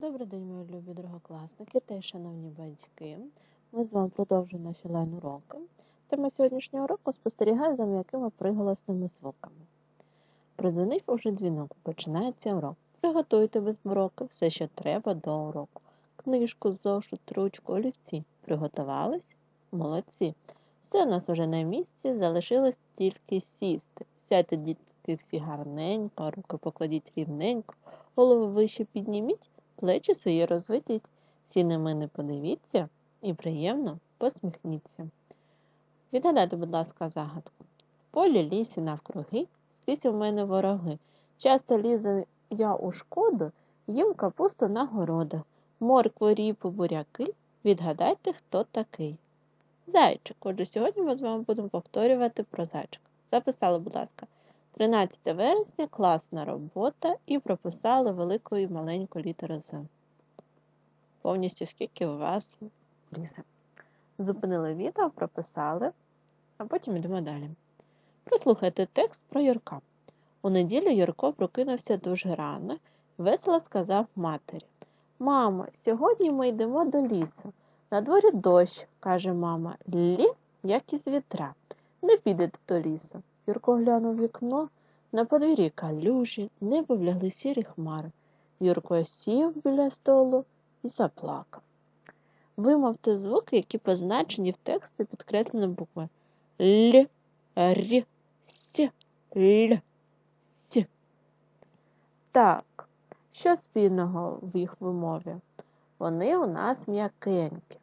Добрий день, мої любі другокласники та й шановні батьки. Ми з вами продовжуємо наші лайн-уроки. Тема сьогоднішнього уроку спостерігає за м'якими приголосними звуками. Продзвонив уже дзвінок, починається урок. Приготуйте без мороки все, що треба до уроку. Книжку, зошит, ручку, олівці. Приготувались? Молодці. Все у нас уже на місці, залишилось тільки сісти. Сядьте, дітки, всі гарненько, руки покладіть рівненько, голову вище підніміть плечі свої розведіть, всі на мене подивіться і приємно посміхніться. Відгадайте, будь ласка, загадку. Полі лісі навкруги, скрізь у мене вороги. Часто лізу я у шкоду, їм капусту на городах, моркву, ріпу, буряки. Відгадайте, хто такий. Зайчик. Отже, сьогодні ми з вами будемо повторювати про зайчика. Записали, будь ласка. 13 вересня класна робота і прописали велику і маленьку літеру З. Повністю скільки у вас влізе. Зупинили відео, прописали, а потім йдемо далі. Прослухайте текст про Юрка. У неділю Юрко прокинувся дуже рано весело сказав матері Мамо, сьогодні ми йдемо до лісу. На дворі дощ, каже мама, лі, як із вітра. Не підете до лісу. Юрко глянув вікно, на подвір'ї калюжі, небо влягли сірі хмари. Юрко сів біля столу і заплакав. Вимовте звуки, які позначені в тексті підкреслені букви Л, Р, С, Л, С. Так, що спільного в їх вимові? Вони у нас м'якенькі.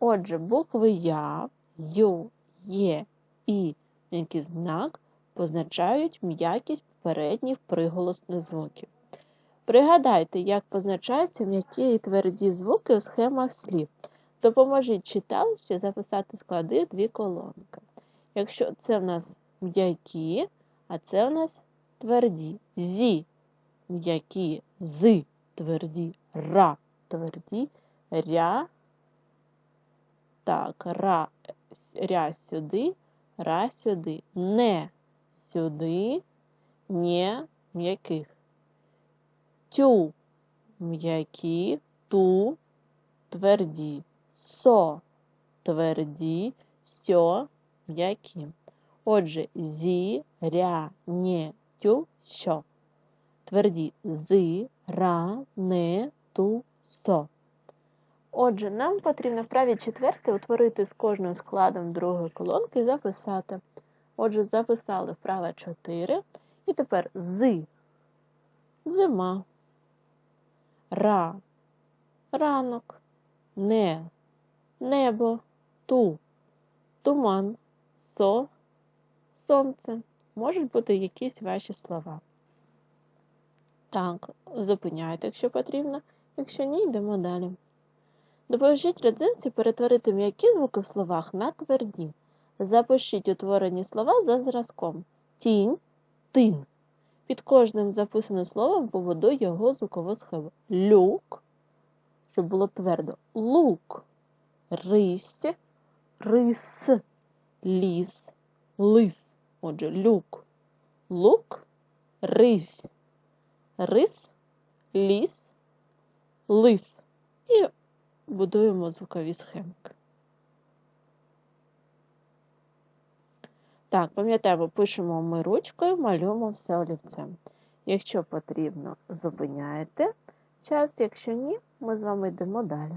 Отже, букви Я, Ю, Є, І, який знак позначають м'якість передніх приголосних звуків. Пригадайте, як позначаються м'які і тверді звуки у схемах слів. Допоможіть читалці записати склади дві колонки. Якщо це в нас м'які, а це в нас тверді. Зі м'які, з тверді, ра тверді, ря. Так, ря сюди, ра сюди. Не. Сюди, не м'яких. Тю. М'які, ту. Тверді, со. Тверді, сьо. М'які. Отже, зі, ря, не, тю, що. Тверді. Зи, ра, не, ту, со. Отже, нам потрібно в праві четверти утворити з кожним складом другої колонки і записати. Отже, записали вправо 4. І тепер з, зима, ра, ранок, не, небо, ту, туман, со, сонце. Можуть бути якісь ваші слова. Так, зупиняйте, якщо потрібно. Якщо ні, йдемо далі. Допоможіть родзинці перетворити м'які звуки в словах на тверді. Запишіть утворені слова за зразком. Тінь, тин. Під кожним записаним словом побудуй його звукову схему. Люк, щоб було твердо. Лук, ристь, рис, ліс, лис. Отже, люк, лук, рись, рис, ліс, лис. І будуємо звукові схемки. Так, пам'ятаємо, пишемо ми ручкою, малюємо все олівцем. Якщо потрібно, зупиняєте час, якщо ні, ми з вами йдемо далі.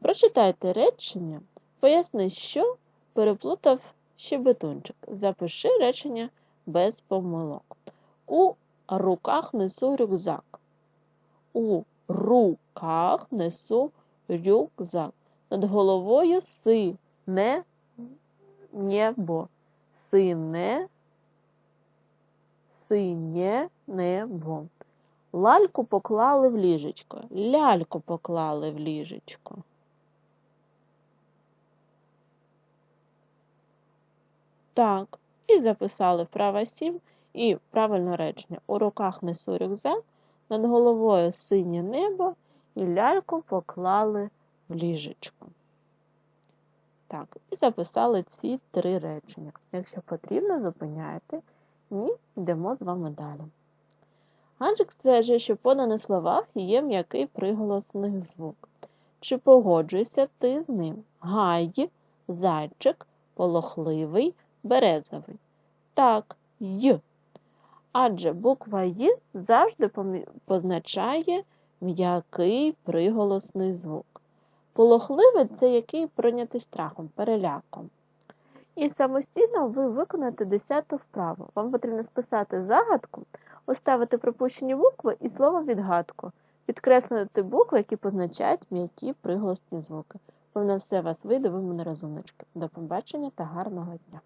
Прочитайте речення, поясни, що переплутав щебетунчик. Запиши речення без помилок. У руках несу рюкзак. У руках несу рюкзак. Над головою си не небо. Сине, синє небо. Лальку поклали в ліжечко. Ляльку поклали в ліжечко. Так, і записали вправо 7 і правильне речення. У руках несу рюкзак, над головою синє небо і ляльку поклали в ліжечко. Так, і записали ці три речення. Якщо потрібно, зупиняєте. Ні, йдемо з вами далі. Ганчик стверджує, що в поданих словах є м'який приголосний звук. Чи погоджуєшся ти з ним? Гай, зайчик, полохливий, березовий. Так, й. Адже буква Й завжди позначає м'який приголосний звук. Полохливий це який прийнятий страхом, переляком. І самостійно ви виконаєте десяту вправу. Вам потрібно списати загадку, оставити пропущені букви і слово відгадку, підкреслити букви, які позначають м'які приголосні звуки. Повне все вас вийде, ви мене розумнички. До побачення та гарного дня!